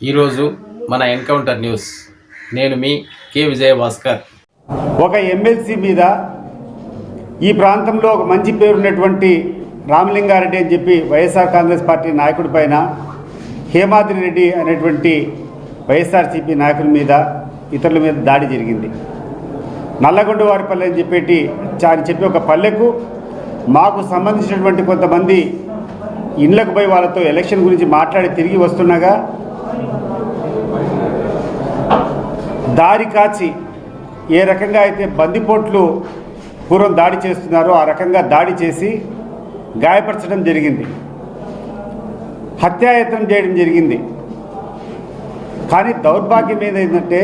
ఈరోజు మన encounter news. నేను మీ కె విజయ భాస్కర్ ఒక ఎమ్మెల్సీ మీద ఈ ప్రాంతంలో ఒక మంచి పేరున్నటువంటి రామలింగారెడ్డి అని చెప్పి వైఎస్ఆర్ కాంగ్రెస్ పార్టీ నాయకుడి పైన హేమాద్రి రెడ్డి అనేటువంటి వైఎస్ఆర్సీపీ నాయకుల మీద ఇతరుల మీద దాడి జరిగింది. నల్లగొండ వారి పల్లె అని చెప్పేటి చా- అని చెప్పి ఒక పల్లెకు మాకు సంబంధించినటువంటి కొంతమంది ఇండ్లకు పోయి వాళ్ళతో ఎలక్షన్ గురించి మాట్లాడి తిరిగి వస్తుండగా దారి కాచి ఏ రకంగా అయితే బందిపోట్లు పూర్వం దాడి చేస్తున్నారో ఆ రకంగా దాడి చేసి గాయపరచడం జరిగింది. హత్యాయత్నం చేయడం జరిగింది. కానీ దౌర్భాగ్యం ఏదైందంటే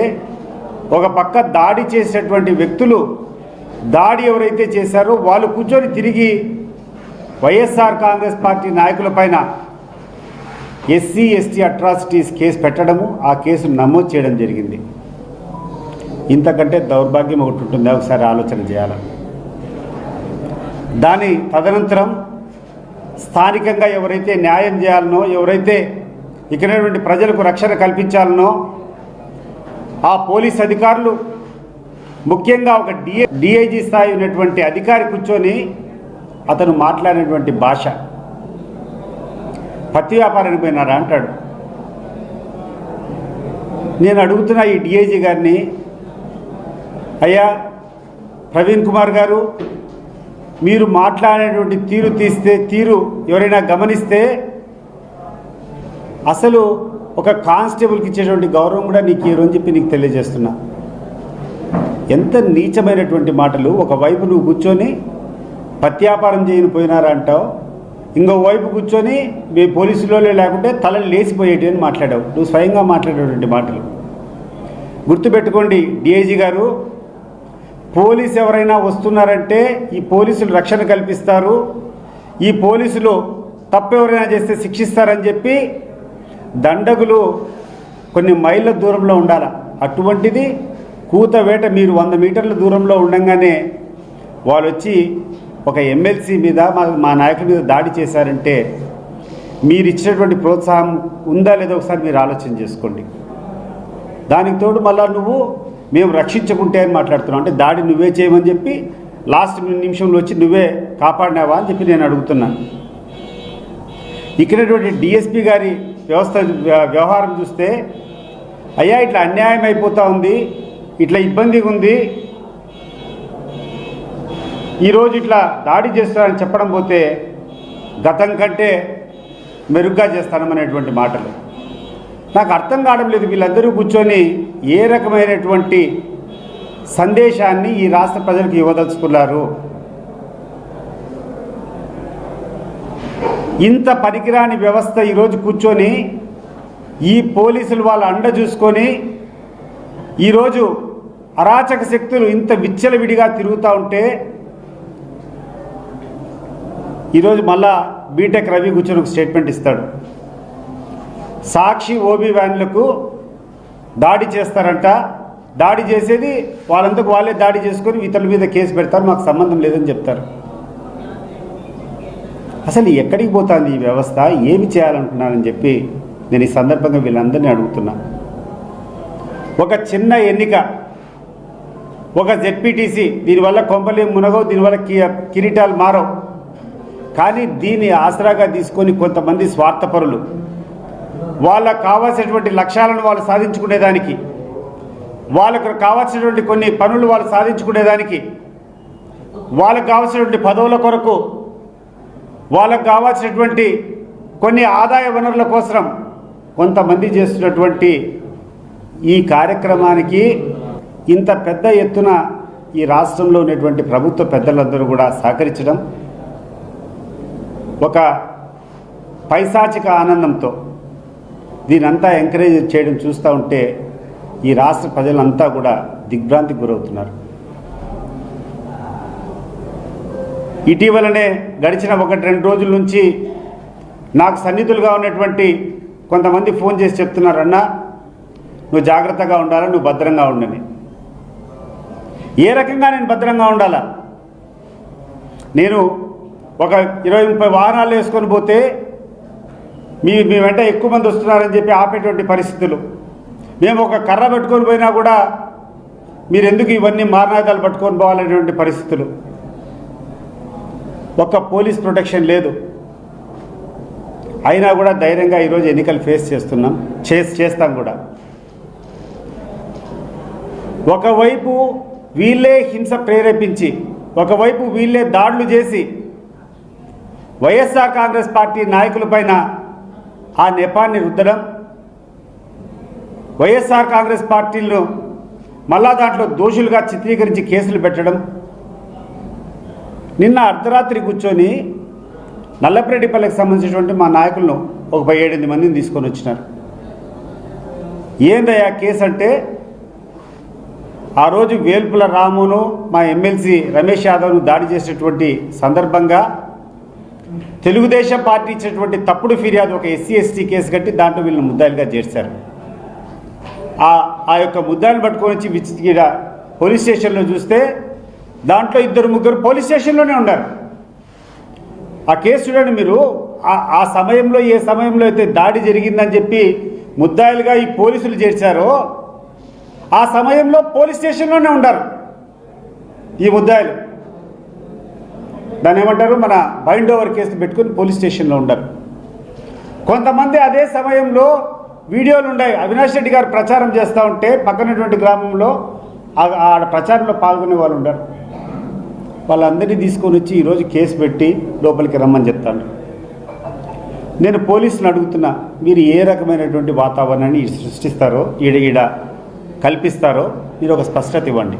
ఒక పక్క దాడి చేసేటువంటి వ్యక్తులు దాడి ఎవరైతే చేశారో వాళ్ళు కూర్చొని తిరిగి వైఎస్ఆర్ కాంగ్రెస్ పార్టీ నాయకుల పైన ఎస్సీ ఎస్టీ అట్రాసిటీస్ కేసు పెట్టడము ఆ కేసును నమోదు చేయడం జరిగింది. ఇంతకంటే దౌర్భాగ్యం ఒకటి ఉంటుంది. ఒకసారి ఆలోచన చేయాలి. దాని తదనంతరం స్థానికంగా ఎవరైతే న్యాయం చేయాలనో ఎవరైతే ఇక్కడటువంటి ప్రజలకు రక్షణ కల్పించాలనో ఆ పోలీస్ అధికారులు ముఖ్యంగా ఒక డిఏ డిఐజీ స్థాయి ఉన్నటువంటి అధికారి కూర్చొని అతను మాట్లాడినటువంటి భాష. పత్తి వ్యాపారానికి పోయినారా అంటాడు. నేను అడుగుతున్న ఈ డిఐజీ గారిని అయ్యా ప్రవీణ్ కుమార్ గారు మీరు మాట్లాడేటువంటి తీరు తీస్తే తీరు ఎవరైనా గమనిస్తే అసలు ఒక కానిస్టేబుల్కి ఇచ్చేటువంటి గౌరవం కూడా నీకు ఈరోజు చెప్పి నీకు తెలియజేస్తున్నా. ఎంత నీచమైనటువంటి మాటలు ఒకవైపు నువ్వు కూర్చొని పత్యాపారం చేయని పోయినారా అంటావు ఇంకో వైపు కూర్చొని మీ పోలీసులో లేకుంటే తలలు లేచిపోయేటి అని మాట్లాడావు. నువ్వు స్వయంగా మాట్లాడేటువంటి మాటలు. గుర్తుపెట్టుకోండి డిఐజీ గారు పోలీస్ ఎవరైనా వస్తున్నారంటే ఈ పోలీసులు రక్షణ కల్పిస్తారు. ఈ పోలీసులు తప్పెవరైనా చేస్తే శిక్షిస్తారని చెప్పి దండగులు కొన్ని మైళ్ళ దూరంలో ఉండాలి. అటువంటిది కూతవేట మీరు వంద మీటర్ల దూరంలో ఉండగానే వాళ్ళు వచ్చి ఒక ఎమ్మెల్సీ మీద మా మా నాయకుల మీద దాడి చేశారంటే మీరు ఇచ్చినటువంటి ప్రోత్సాహం ఉందా లేదో ఒకసారి మీరు ఆలోచన చేసుకోండి. దానికి తోడు మళ్ళా నువ్వు మేము రక్షించుకుంటే అని మాట్లాడుతున్నాం. అంటే దాడి నువ్వే చేయమని చెప్పి లాస్ట్ నిమిషంలో వచ్చి నువ్వే కాపాడినావా అని చెప్పి నేను అడుగుతున్నాను ఇక్కడటువంటి డిఎస్పి గారి వ్యవస్థ వ్యవహారం చూస్తే అయ్యా ఇట్లా అన్యాయం అయిపోతూ ఉంది ఇట్లా ఇబ్బందిగా ఉంది. ఈరోజు ఇట్లా దాడి చేస్తారని చెప్పడం పోతే గతం కంటే మెరుగ్గా చేస్తానమనేటువంటి మాటలు. నాకు అర్థం కావడం లేదు వీళ్ళందరూ కూర్చొని ఏ రకమైనటువంటి సందేశాన్ని ఈ రాష్ట్ర ప్రజలకు ఇవ్వదలుచుకున్నారు. ఇంత పనికిరాని వ్యవస్థ ఈరోజు కూర్చొని ఈ పోలీసులు వాళ్ళ అండ చూసుకొని ఈరోజు అరాచక శక్తులు ఇంత విచ్చలవిడిగా తిరుగుతూ ఉంటే ఈరోజు మళ్ళా బీటెక్ రవి కూర్చొని ఒక స్టేట్మెంట్ ఇస్తాడు. సాక్షి ఓబీ వ్యాన్లకు దాడి చేస్తారంట. దాడి చేసేది వాళ్ళంతకు వాళ్ళే దాడి చేసుకొని ఇతరుల మీద కేసు పెడతారు. మాకు సంబంధం లేదని చెప్తారు. అసలు ఎక్కడికి పోతుంది ఈ వ్యవస్థ? ఏమి చేయాలనుకున్నానని చెప్పి నేను ఈ సందర్భంగా వీళ్ళందరినీ అడుగుతున్నా. ఒక చిన్న ఎన్నిక ఒక జెడ్పీటీసీ దీనివల్ల కొంపలే మునగవు దీనివల్ల కి కిరీటాలు మారవు. కానీ దీన్ని ఆసరాగా తీసుకొని కొంతమంది స్వార్థపరులు వాళ్ళకు కావాల్సినటువంటి లక్ష్యాలను వాళ్ళు సాధించుకునేదానికి వాళ్ళకు కావాల్సినటువంటి కొన్ని పనులు వాళ్ళు సాధించుకునేదానికి వాళ్ళకు కావాల్సినటువంటి పదవుల కొరకు వాళ్ళకు కావాల్సినటువంటి కొన్ని ఆదాయ వనరుల కోసం కొంతమంది చేస్తున్నటువంటి ఈ కార్యక్రమానికి ఇంత పెద్ద ఎత్తున ఈ రాష్ట్రంలో ఉన్నటువంటి ప్రభుత్వ పెద్దలందరూ కూడా సహకరించడం ఒక పైశాచిక ఆనందంతో దీనంతా ఎంకరేజ్ చేయడం చూస్తూ ఉంటే ఈ రాష్ట్ర ప్రజలంతా కూడా దిగ్భ్రాంతికి గురవుతున్నారు. ఇటీవలనే గడిచిన ఒకటి రెండు రోజుల నుంచి నాకు సన్నిధులుగా ఉన్నటువంటి కొంతమంది ఫోన్ చేసి చెప్తున్నారు అన్నా నువ్వు జాగ్రత్తగా ఉండాలా? నువ్వు భద్రంగా ఉండని ఏ రకంగా నేను భద్రంగా ఉండాలా? నేను ఒక ఇరవై ముప్పై వాహనాలు వేసుకొని పోతే మీ మీ వెంట ఎక్కువ మంది వస్తున్నారని చెప్పి ఆపేటువంటి పరిస్థితులు. మేము ఒక కర్ర పెట్టుకొని పోయినా కూడా మీరు ఎందుకు ఇవన్నీ మారణాయుధాలు పట్టుకొని పోవాలనేటువంటి పరిస్థితులు. ఒక్క పోలీస్ ప్రొటెక్షన్ లేదు. అయినా కూడా ధైర్యంగా ఈరోజు ఎన్నికలు ఫేస్ చేస్తున్నాం. చేస్ చేస్తాం కూడా. ఒకవైపు వీళ్ళే హింస ప్రేరేపించి ఒకవైపు వీళ్ళే దాడులు చేసి వైఎస్ఆర్ కాంగ్రెస్ పార్టీ నాయకులపైన ఆ నెపాన్ని రుద్దడం వైఎస్ఆర్ కాంగ్రెస్ పార్టీలను మళ్ళా దాంట్లో దోషులుగా చిత్రీకరించి కేసులు పెట్టడం నిన్న అర్ధరాత్రి కూర్చొని నల్లపరెడ్డిపల్లికి సంబంధించినటువంటి మా నాయకులను ఒక పై ఏడెనిమిది మందిని తీసుకొని వచ్చినారు. ఏందయ్యా కేసు అంటే ఆ రోజు వేల్పుల రామును మా ఎమ్మెల్సీ రమేష్ యాదవ్ను దాడి చేసినటువంటి సందర్భంగా తెలుగుదేశం పార్టీ ఇచ్చినటువంటి తప్పుడు ఫిర్యాదు ఒక ఎస్సీ ఎస్టీ కేసు కట్టి దాంట్లో వీళ్ళని ముద్దాయిలుగా చేర్చారు ఆ ఆ యొక్క ముద్దాయిని పట్టుకొని వచ్చి విచ్- పోలీస్ స్టేషన్లో చూస్తే దాంట్లో ఇద్దరు ముగ్గురు పోలీస్ స్టేషన్లోనే ఉన్నారు. ఆ కేసు చూడండి మీరు ఆ- సమయంలో ఏ సమయంలో అయితే దాడి జరిగిందని చెప్పి ముద్దాయిలుగా ఈ పోలీసులు చేర్చారో ఆ సమయంలో పోలీస్ స్టేషన్లోనే ఉన్నారు ఈ ముద్దాయిలు. దాని ఏమంటారు? మన బైండ్ ఓవర్ కేసు పెట్టుకుని పోలీస్ స్టేషన్లో ఉండరు. కొంతమంది అదే సమయంలో వీడియోలు ఉన్నాయి. అవినాష్ రెడ్డి గారు ప్రచారం చేస్తూ ఉంటే పక్కనటువంటి గ్రామంలో ఆ- ఆడ ప్రచారంలో పాల్గొనే వాళ్ళు ఉండరు. వాళ్ళందరినీ తీసుకొని వచ్చి ఈరోజు కేసు పెట్టి లోపలికి రమ్మని చెప్తాను. నేను పోలీసులు అడుగుతున్నా మీరు ఏ రకమైనటువంటి వాతావరణాన్ని సృష్టిస్తారో ఈడ ఈడ కల్పిస్తారో మీరు ఒక స్పష్టత ఇవ్వండి.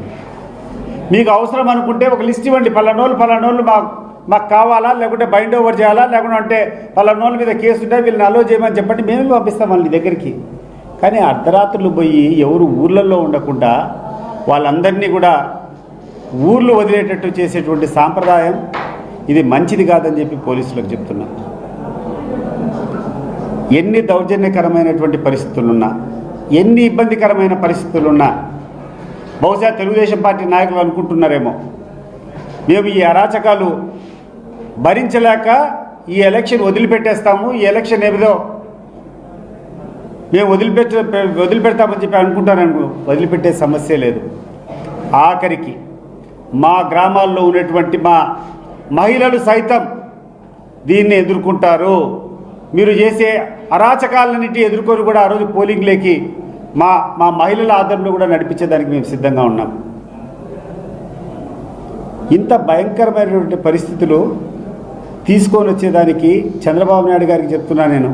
మీకు అవసరం అనుకుంటే ఒక లిస్ట్ ఇవ్వండి. పలానోళ్ళు పలానోళ్ళు మాకు మాకు కావాలా? లేకుంటే బైండ్ ఓవర్ చేయాలా? లేకుంటే అంటే పలానోళ్ళ మీద కేసు ఉంటే వీళ్ళని అలో చేయమని చెప్పండి. మేమే పంపిస్తాం వాళ్ళ దగ్గరికి. కానీ అర్ధరాత్రులు పోయి ఎవరు ఊర్లలో ఉండకుండా వాళ్ళందరినీ కూడా ఊర్లు వదిలేటట్టు చేసేటువంటి సాంప్రదాయం ఇది మంచిది కాదని చెప్పి పోలీసులకు చెప్తున్నా. ఎన్ని దౌర్జన్యకరమైనటువంటి పరిస్థితులున్నా ఎన్ని ఇబ్బందికరమైన పరిస్థితులున్నా బహుశా తెలుగుదేశం పార్టీ నాయకులు అనుకుంటున్నారేమో. మేము ఈ అరాచకాలు భరించలేక ఈ ఎలక్షన్ వదిలిపెట్టేస్తాము ఈ ఎలక్షన్ ఏమిదో మేము వదిలిపెట్ట వదిలిపెడతామని చెప్పి అనుకుంటారనుకో వదిలిపెట్టే సమస్య లేదు. ఆఖరికి మా గ్రామాల్లో ఉన్నటువంటి మా మహిళలు సైతం దీన్ని ఎదుర్కొంటారు. మీరు చేసే అరాచకాలన్నిటి ఎదుర్కొని కూడా ఆ రోజు పోలింగ్లేకి మా మా మహిళల ఆదరణలో కూడా నడిపించేదానికి మేము సిద్ధంగా ఉన్నాం. ఇంత భయంకరమైనటువంటి పరిస్థితులు తీసుకొని వచ్చేదానికి చంద్రబాబు నాయుడు గారికి చెప్తున్నా నేను.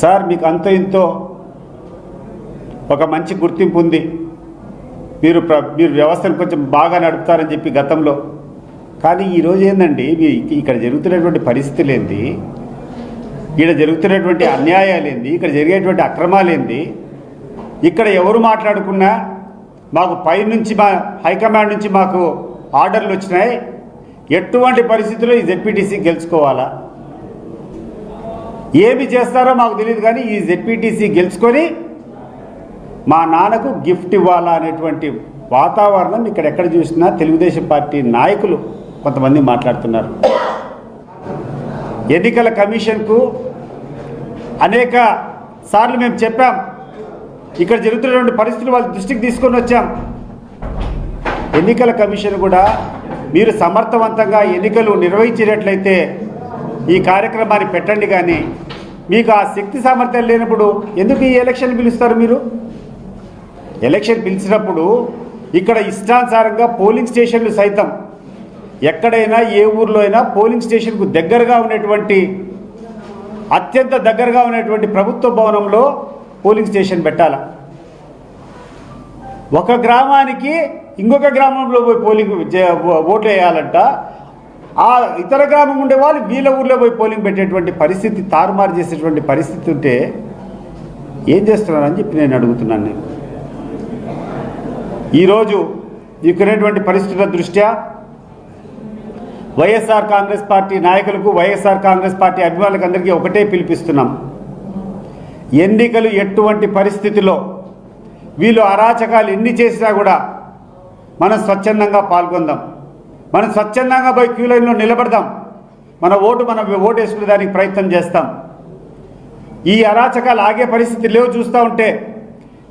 సార్ మీకు అంత ఇంతో ఒక మంచి గుర్తింపు ఉంది. మీరు ప్ర మీరు వ్యవస్థను కొంచెం బాగా నడుపుతారని చెప్పి గతంలో. కానీ ఈరోజు ఏందండి మీ ఇక్కడ జరుగుతున్నటువంటి పరిస్థితులు ఏంటి ఇక్కడ జరుగుతున్నటువంటి అన్యాయాలు ఏంది ఇక్కడ జరిగేటువంటి అక్రమాలు ఏంది ఇక్కడ ఎవరు మాట్లాడుకున్నా మాకు పైనుంచి మా హైకమాండ్ నుంచి మాకు ఆర్డర్లు వచ్చినాయి. ఎటువంటి పరిస్థితుల్లో ఈ జెడ్పీటీసీ గెలుచుకోవాలా? ఏమి చేస్తారో మాకు తెలియదు కానీ ఈ జెడ్పీటీసీ గెలుచుకొని మా నాన్నకు గిఫ్ట్ ఇవ్వాలా అనేటువంటి వాతావరణం ఇక్కడ ఎక్కడ చూసినా తెలుగుదేశం పార్టీ నాయకులు కొంతమంది మాట్లాడుతున్నారు. ఎన్నికల కమిషన్కు అనేక సార్లు మేము చెప్పాం. ఇక్కడ జరుగుతున్నటువంటి పరిస్థితులు వాళ్ళ దృష్టికి తీసుకొని వచ్చాం. ఎన్నికల కమిషన్ కూడా మీరు సమర్థవంతంగా ఎన్నికలు నిర్వహించేటట్లయితే ఈ కార్యక్రమాన్ని పెట్టండి కానీ మీకు ఆ శక్తి సామర్థ్యాలు లేనప్పుడు ఎందుకు ఈ ఎలక్షన్ పిలుస్తారు మీరు? ఎలక్షన్ పిలిచినప్పుడు ఇక్కడ ఇష్టానుసారంగా పోలింగ్ స్టేషన్లు సైతం ఎక్కడైనా ఏ ఊర్లో అయినా పోలింగ్ స్టేషన్కు దగ్గరగా ఉన్నటువంటి అత్యంత దగ్గరగా ఉన్నటువంటి ప్రభుత్వ భవనంలో పోలింగ్ స్టేషన్ పెట్టాల. ఒక గ్రామానికి ఇంకొక గ్రామంలో పోయి పోలింగ్ ఓట్లు వేయాలంట. ఆ ఇతర గ్రామం ఉండే వాళ్ళు వీళ్ళ ఊర్లో పోయి పోలింగ్ పెట్టేటువంటి పరిస్థితి తారుమారు చేసేటువంటి పరిస్థితి ఉంటే ఏం చేస్తున్నారని చెప్పి నేను అడుగుతున్నాను నేను. ఈరోజు ఇక్కడటువంటి పరిస్థితుల దృష్ట్యా వైఎస్ఆర్ కాంగ్రెస్ పార్టీ నాయకులకు వైఎస్ఆర్ కాంగ్రెస్ పార్టీ అభిమానులకు అందరికీ ఒకటే పిలిపిస్తున్నాం. ఎన్నికలు ఎటువంటి పరిస్థితిలో వీళ్ళు అరాచకాలు ఎన్ని చేసినా కూడా మనం స్వచ్ఛందంగా పాల్గొందాం. మనం స్వచ్ఛందంగా పోయి క్యూ లైన్లో నిలబడదాం. మన ఓటు మనం ఓటు వేసుకునే దానికి ప్రయత్నం చేస్తాం. ఈ అరాచకాలు ఆగే పరిస్థితి లేవు చూస్తూ ఉంటే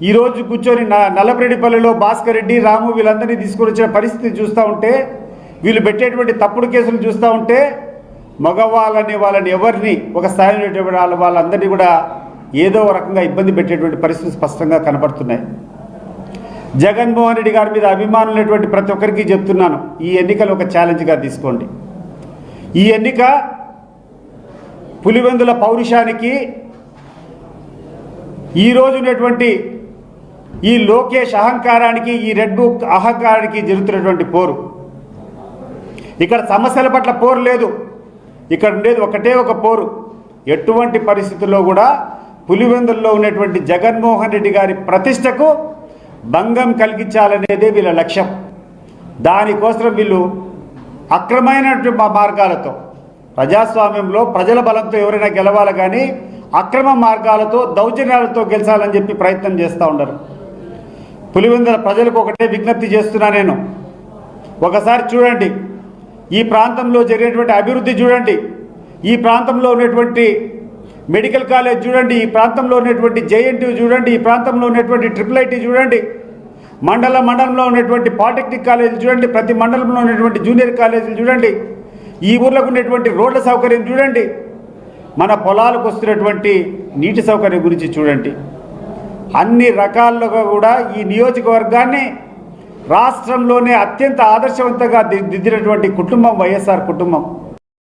ఈరోజు కూర్చొని నా నల్లపరెడ్డిపల్లిలో భాస్కర్ రెడ్డి రాము వీళ్ళందరినీ తీసుకొని వచ్చిన పరిస్థితి చూస్తూ ఉంటే వీళ్ళు పెట్టేటువంటి తప్పుడు కేసులు చూస్తూ ఉంటే మగవాళ్ళని వాళ్ళని ఎవరిని ఒక స్థాయిలో ఉన్నటువంటి వాళ్ళ వాళ్ళందరినీ కూడా ఏదో రకంగా ఇబ్బంది పెట్టేటువంటి పరిస్థితులు స్పష్టంగా కనపడుతున్నాయి. జగన్మోహన్ రెడ్డి గారి మీద అభిమానులు ఉన్నటువంటి ప్రతి ఒక్కరికి చెప్తున్నాను ఈ ఎన్నికలు ఒక ఛాలెంజ్గా తీసుకోండి. ఈ ఎన్నిక పులివెందుల పౌరుషానికి ఈ ఉన్నటువంటి ఈ లోకేష్ అహంకారానికి ఈ రెడ్ బుక్ అహంకారానికి జరుగుతున్నటువంటి పోరు. ఇక్కడ సమస్యల పట్ల పోరు లేదు. ఇక్కడ ఉండేది ఒకటే ఒక పోరు. ఎటువంటి పరిస్థితుల్లో కూడా పులివెందుల్లో ఉన్నటువంటి జగన్మోహన్ రెడ్డి గారి ప్రతిష్టకు భంగం కలిగించాలనేదే వీళ్ళ లక్ష్యం. దానికోసం వీళ్ళు అక్రమైనటువంటి మార్గాలతో ప్రజాస్వామ్యంలో ప్రజల బలంతో ఎవరైనా గెలవాలి కానీ అక్రమ మార్గాలతో దౌర్జన్యాలతో గెలిచాలని చెప్పి ప్రయత్నం చేస్తూ ఉండరు. పులివెందుల ప్రజలకు ఒకటే విజ్ఞప్తి చేస్తున్నా నేను. ఒకసారి చూడండి. ఈ ప్రాంతంలో జరిగినటువంటి అభివృద్ధి చూడండి. ఈ ప్రాంతంలో ఉన్నటువంటి మెడికల్ కాలేజ్ చూడండి. ఈ ప్రాంతంలో ఉన్నటువంటి జేఎన్టీ చూడండి. ఈ ప్రాంతంలో ఉన్నటువంటి ట్రిపుల్ ఐటీ చూడండి. మండల మండలంలో ఉన్నటువంటి పాలిటెక్నిక్ కాలేజీలు చూడండి. ప్రతి మండలంలో ఉన్నటువంటి జూనియర్ కాలేజీలు చూడండి. ఈ ఊర్లకు ఉన్నటువంటి రోడ్ల సౌకర్యం చూడండి. మన పొలాలకు వస్తున్నటువంటి నీటి సౌకర్యం గురించి చూడండి. అన్ని రకాలుగా కూడా ఈ నియోజకవర్గాన్ని రాష్ట్రంలోనే అత్యంత ఆదర్శవంతంగా దిద్దినటువంటి కుటుంబం వైఎస్ఆర్ కుటుంబం.